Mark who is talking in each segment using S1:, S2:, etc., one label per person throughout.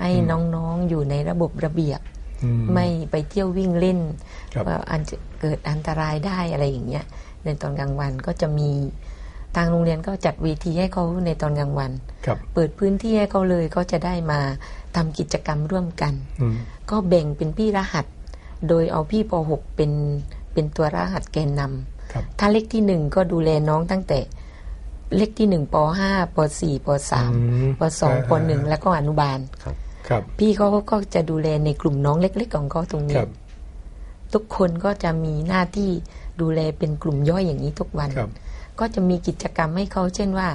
S1: ให้น้องๆอยู่ในระบบระเบียบ
S2: อืม
S1: ไม่ไปเที่ยววิ่งเล่น
S2: ครับ
S1: ว่าอันจะเกิดอันตรายได้อะไรอย่างเงี้ยในตอนกลางวันก็จะมีทางโรงเรียนก็จัดเวทีให้เขาในตอนกลางวัน
S2: ครับ
S1: เปิดพื้นที่ให้เขาเลยก็จะได้มาทำกิจกรรมร่วมกัน
S2: อืม
S1: ก็แบ่งเป็นพี่รหัส โดยเอาพี่ป .6 เป็นเป็นตัวรหัสแกนนำ
S2: ครับ
S1: ถ้าเล็กที่หนึ่งก็ดูแลน้องตั้งแต่เล็กที่หนึ่งปห้าปสี่ปสาม
S2: อืม
S1: ปสอง
S2: อ่า
S1: ปหนึ่งแล้วก็อนุบาล
S2: ครับ
S1: พี่เขาก็จะดูแลในกลุ่มน้องเล็ก ๆ ของเขาตรง
S2: ค
S1: นี้
S2: รับ
S1: ทุกคนก็จะมีหน้าที่ดูแลเป็นกลุ่มย่อยอย่างนี้ทุกวัน
S2: ครับ
S1: ก็จะมีกิจกรรมให้เขาเช่นว่า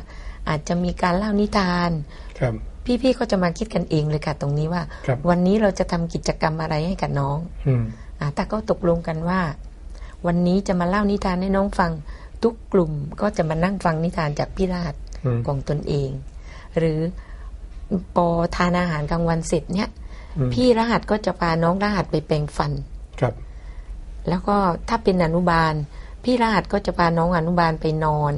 S1: อาจจะมีการเล่านิทาน
S2: ครับ
S1: พี่ๆก็จะมาคิดกันเองเลยค่ะตรงนี้ว่า
S2: ครับ
S1: วันนี้เราจะทำกิจกรรมอะไรให้กับน้อง
S2: อืม
S1: อ่าแต่ก็ตกลงกันว่า วันนี้จะมาเล่านิทานให้น้องฟัง ทุกกลุ่มก็จะมานั่งฟังนิทานจากพี่ราช
S2: อืม
S1: ของตนเอง หรือ ปอทานอาหารกลางวันเสร็จเนี่ย
S2: อืม
S1: พี่รหัสก็จะพาน้องรหัสไปแปรงฟัน
S2: ครับ
S1: แล้วก็ถ้าเป็นอนุบาล พี่รหัสก็จะพาน้องอนุบาลไปนอน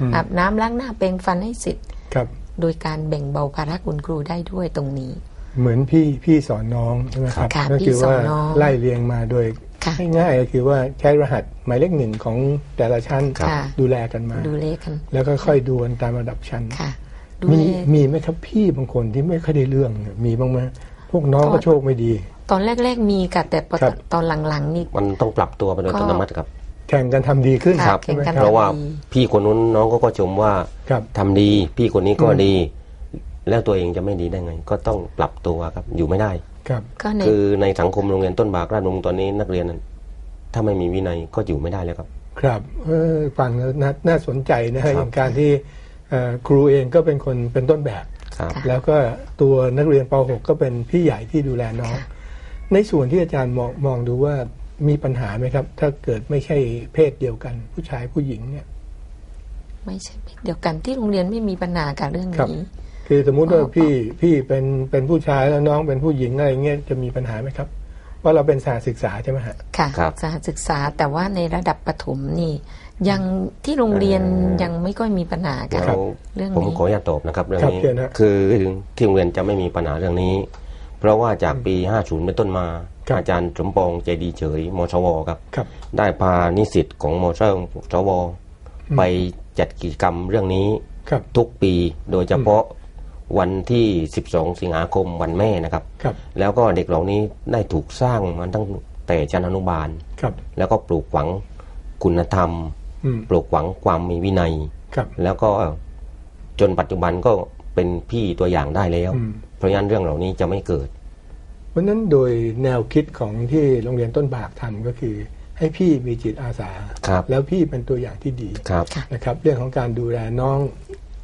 S2: อืม
S1: อาบน้ำล้างหน้าแปรงฟันให้เสร็จ
S2: ครับ
S1: โดยการแบ่งเบาภาระคุณครูได้ด้วยตรงนี้
S2: เหมือนพี่พี่สอนน้องใช่ไหมครับ
S1: ค่ะ
S2: ก็
S1: พี่
S2: คือ
S1: สอ
S2: ว่าน
S1: น้อง
S2: ไล่เรียงมาโดย
S1: ค่ะ
S2: ง่ายๆก็คือว่าใช้รหัสหมายเลขหนึ่งของแต่ละชั้น
S1: ค่ะ
S2: ดูแลกันมา
S1: ดูแลกัน
S2: แล้วก็ค่อยดูกันตามระดับชั้น
S1: ค่ะดู
S2: มี
S1: แล
S2: มีไหมครับพี่บางคนที่ไม่ค่อยได้เรื่องเนี่ยมีบ้างไหมพวกน้อง
S1: ก็
S2: ก็โชคไม่ดี
S1: ตอนแรกๆมีค่ะแต่พอ
S2: ครับ
S1: ตอนหลังๆนี่
S3: มันต้องปรับตัวไปโดย
S1: ก็
S3: อัตโนมัติครับ
S2: แข่งกันทำดีขึ้น
S1: ครับ
S2: ใช่ไหม
S1: แข่งกัน
S2: ค
S3: เพ
S2: รับ
S3: ราะว่า
S1: ดี
S3: พี่คนนู้นน้องก็ก็ชมว่า
S2: ครับ
S3: ทำดี พี่คนนี้ก็
S2: อืม
S3: ดี แล้วตัวเองจะไม่ดีได้ไง ก็ต้องปรับตัวครับอยู่ไม่ได้
S2: ครับ
S1: ก็ใน
S3: คือในสังคมโรงเรียนต้นบากราชวงศ์ตอนนี้นักเรียนนั้นถ้าไม่มีวินัยก็อยู่ไม่ได้แล้วครับ
S2: ครับเออฟังแล้วน่าน่าสนใจนะ
S3: ครั
S2: ฮะ
S3: บ
S2: อย่างการที่เอ่อ ครูเองก็เป็นคนเป็นต้นแบบ
S3: ครับ
S1: ค่ะ
S2: แล้วก็ตัวนักเรียนป .6 ก็เป็นพี่ใหญ่ที่ดูแลน้อง
S1: ค่ะ
S2: ในส่วนที่อาจารย์มองมองดูว่ามีปัญหาไหมครับ ถ้าเกิดไม่ใช่เพศเดียวกัน ผู้ชายผู้หญิงเนี่ย
S1: ไม่ใช่เพศเดียวกันที่โรงเรียนไม่มีปัญหากับเรื่อง
S2: ครับ
S1: นี้
S2: คือสมมุติว่า
S1: อ๋อ
S2: พี่พี่เป็นเป็นผู้ชายแล้วน้องเป็นผู้หญิงอะไรเงี้ยจะมีปัญหาไหมครับ ว่าเราเป็นสาศึกษาใช่ไหมฮะ
S1: ค่ะ
S3: ครับ
S1: สถานศึกษาแต่ว่าในระดับประถมนี่ ยังที่โรงเรียน
S3: เอ่อ
S1: ยังไม่ค่อยมีปัญหากัน
S3: แล้ว
S1: เรื่อง
S3: ผม
S1: นี้
S3: ขออนุญาตตอบนะครับเรื่อง
S2: ครับ
S3: นี้
S2: เชิญฮะ
S3: คือที่โรงเรียนจะไม่มีปัญหาเรื่องนี้ เพราะว่าจากปี 50 เป็นต้นมา
S2: ครับ
S3: อาจารย์สมปองใจดีเฉยมชวครับ
S2: ครับ
S3: ได้พานิสิตของมชชว
S2: อืม
S3: ไปจัดกิจกรรมเรื่องนี้
S2: ครับ
S3: ทุกปีโดยเฉพาะ วันที่ 12 สิงหาคมวันแม่นะครับ
S2: ครับ
S3: แล้วก็เด็กเหล่านี้ได้ถูกสร้างมาตั้งแต่ชั้นอนุบาล
S2: ครับ
S3: แล้วก็ปลูกฝังคุณธรรม
S2: อืม
S3: ปลูกฝังความมีวินัย
S2: ครับ
S3: แล้วก็จนปัจจุบันก็เป็นพี่ตัวอย่างได้แล้ว
S2: อืม
S3: เพราะฉะนั้นเรื่องเหล่านี้จะไม่เกิด
S2: เพราะฉะนั้นโดยแนวคิดของที่โรงเรียนต้นบากทำก็คือให้พี่มีจิตอาสา
S3: ครับ
S2: แล้วพี่เป็นตัวอย่างที่ดี
S3: ครับ
S1: ค่ะ
S2: นะครับ เรื่องของการดูแลน้อง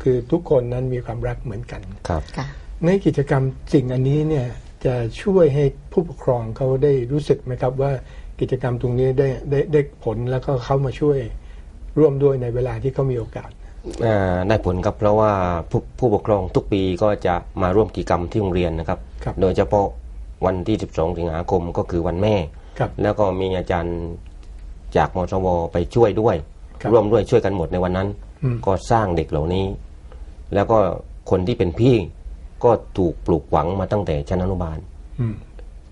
S2: คือทุกคนนั้นมีความรักเหมือนกัน
S3: ครับ
S1: ค่ะ
S2: ในกิจกรรมสิ่งอันนี้เนี่ยจะช่วยให้ผู้ปกครองเขาได้รู้สึกไหมครับว่ากิจกรรมตรงนี้ได้ได้ได้ผลแล้วก็เขามาช่วยร่วมด้วยในเวลาที่เขามีโอกาส
S3: อ่าได้ผลครับเพราะว่าผู้ผู้ปกครองทุกปีก็จะมาร่วมกิจกรรมที่โรงเรียนนะครับ
S2: ครับ
S3: โดยเฉพาะวันที่ 12 สิงหาคมก็คือวันแม่
S2: ครับ
S3: แล้วก็มีอาจารย์จากมชวไปช่วยด้วย
S2: ครับ
S3: ร่วมด้วยช่วยกันหมดในวันนั้น
S2: อืม
S3: ก็สร้างเด็กเหล่านี้ แล้วก็คนที่เป็นพี่ก็ถูกปลูกฝังมาตั้งแต่ชั้นอนุบาล
S2: อืม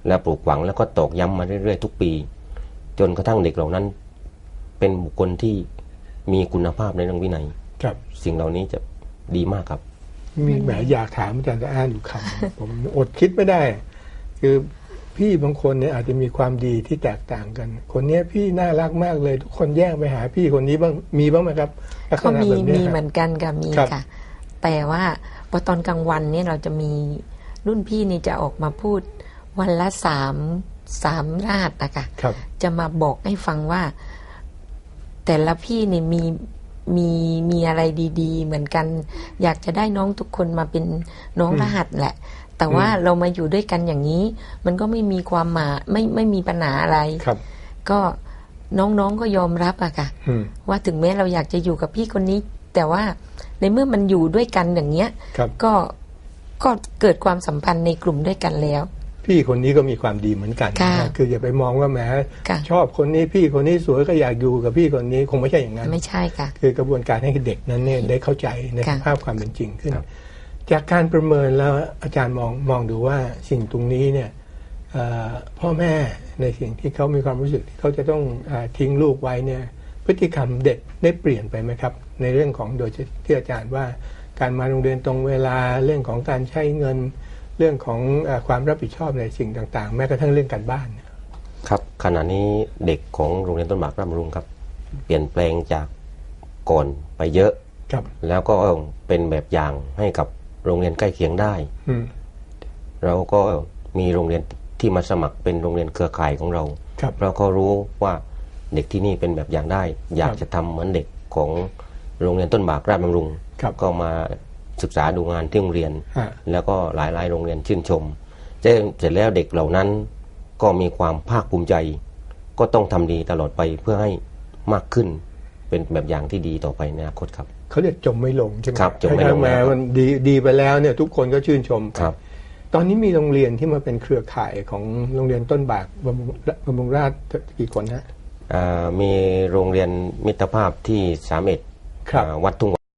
S3: และปลูกฝังแล้วก็ตอกย้ำมาเรื่อยๆทุกปี จนกระทั่งเด็กเหล่านั้น เป็นบุคคลที่มีคุณภาพในเรื่องวินัย
S2: ครับ
S3: สิ่งเหล่านี้จะดีมากครับ
S2: มีแหมอยากถามอาจารย์จะอ่านอยู่คำผมอดคิดไม่ได้ คือพี่บางคนเนี่ยอาจจะมีความดีที่แตกต่างกัน คนเนี้ยพี่น่ารักมากเลย ทุกคนแย่งไปหาพี่คนนี้บ้างมีบ้างไหมครับลัษ
S1: ก็
S2: ณะ
S1: มี
S2: แบบเนี้
S1: มี
S2: ย
S1: เห
S2: ค
S1: มื
S2: รับ
S1: อนกันค่ะมี
S2: ครับ
S1: ค่ะ แต่ว่าพอตอนกลางวันเนี่ยเราจะมีรุ่นพี่นี่จะออกมาพูดวันละสามสามราดนะคะ
S2: ครับ
S1: จะมาบอกให้ฟังว่า แต่ละพี่เนี่ยมีมีมีอะไรดีๆ เหมือนกัน อยากจะได้น้องทุกคนมาเป็นน้อง
S2: อืม
S1: รหัสแหละ แต่ว่า
S2: อืม
S1: เรามาอยู่ด้วยกันอย่างนี้ มันก็ไม่มีความหมายไม่ไม่มีปัญหาอะไร
S2: ครับ
S1: ก็น้องๆก็ยอมรับอะค่ะ
S2: อืม
S1: ว่าถึงแม้เราอยากจะอยู่กับพี่คนนี้ แต่ว่าในเมื่อมันอยู่ด้วยกันอย่างเงี้ย
S2: ครับ
S1: ก็ก็เกิดความสัมพันธ์ในกลุ่มด้วยกันแล้ว
S2: พี่คนนี้ก็มีความดีเหมือนกัน
S1: ค่ะ
S2: นะคืออย่าไปมองว่าแหม
S1: ค่ะ
S2: ชอบคนนี้พี่คนนี้สวยก็อยากอยู่กับพี่คนนี้คงไม่ใช่อย่างนั้น
S1: ไม่ใช่ค่ะ
S2: คือกระบวนการให้เด็กนั้นเนี่ยได้เข้าใจใน
S1: ค่ะ
S2: สภาพความเป็นจริงขึ้น
S3: ครับ
S2: จากการประเมินแล้วอาจารย์มองมองดูว่าสิ่งตรงนี้เนี่ยเอ่อพ่อแม่ในสิ่งที่เขามีความรู้สึกที่เขาจะต้องอาทิ้งลูกไว้เนี่ย พฤติกรรมเด็กได้เปลี่ยนไปไหมครับ ในเรื่องของโดยที่อาจารย์ว่าการมาโรงเรียนตรงเวลาเรื่องของการใช้เงิน เรื่องของเออความรับผิดชอบในสิ่งต่าง ๆ แม้กระทั่งเรื่องการบ้านเนี่ย
S3: ครับขณะนี้เด็กของโรงเรียนต้นหมากร่ำรุงครับ เปลี่ยนแปลงจากก่อนไปเยอะ
S2: ครับ
S3: แล้วก็เป็นแบบอย่างให้กับโรงเรียนใกล้เคียงได้
S2: อืม
S3: เราก็มีโรงเรียนที่มาสมัครเป็นโรงเรียนเครือข่ายของเรา
S2: ครับ
S3: เพราะเขารู้ว่า เด็กที่นี่เป็นแบบอย่างได้ อยาก
S2: ครับ
S3: จะทำเหมือนเด็กของโรงเรียนต้นบากราชบำรุง
S2: ครับ
S3: ก็มาศึกษาดูงานที่โรงเรียน
S2: ฮะ
S3: แล้วก็หลายๆโรงเรียนชื่นชมเสร็จแล้วเด็กเหล่านั้นก็มีความภาคภูมิใจ ก็ต้องทำดีตลอดไปเพื่อให้มากขึ้นเป็นแบบอย่างที่ดีต่อไปในอนาคตครับ
S2: เขาเรียกจมไม่ลงใช่ไหม
S3: ครับจมไม่ลง
S2: แม้
S3: แล้ว
S2: มันดีดีไปแล้วเนี่ยทุกคนก็ชื่นชม
S3: ครับ
S2: ตอนนี้มีโรงเรียนที่มาเป็นเครือข่ายของโรงเรียนต้นบากบำรุงบำรุงราชกี่คนฮะ
S3: อ่า มีโรงเรียนมิตรภาพที่สามเอ็ด
S2: ครับ
S3: อ่าวัดทุ่ง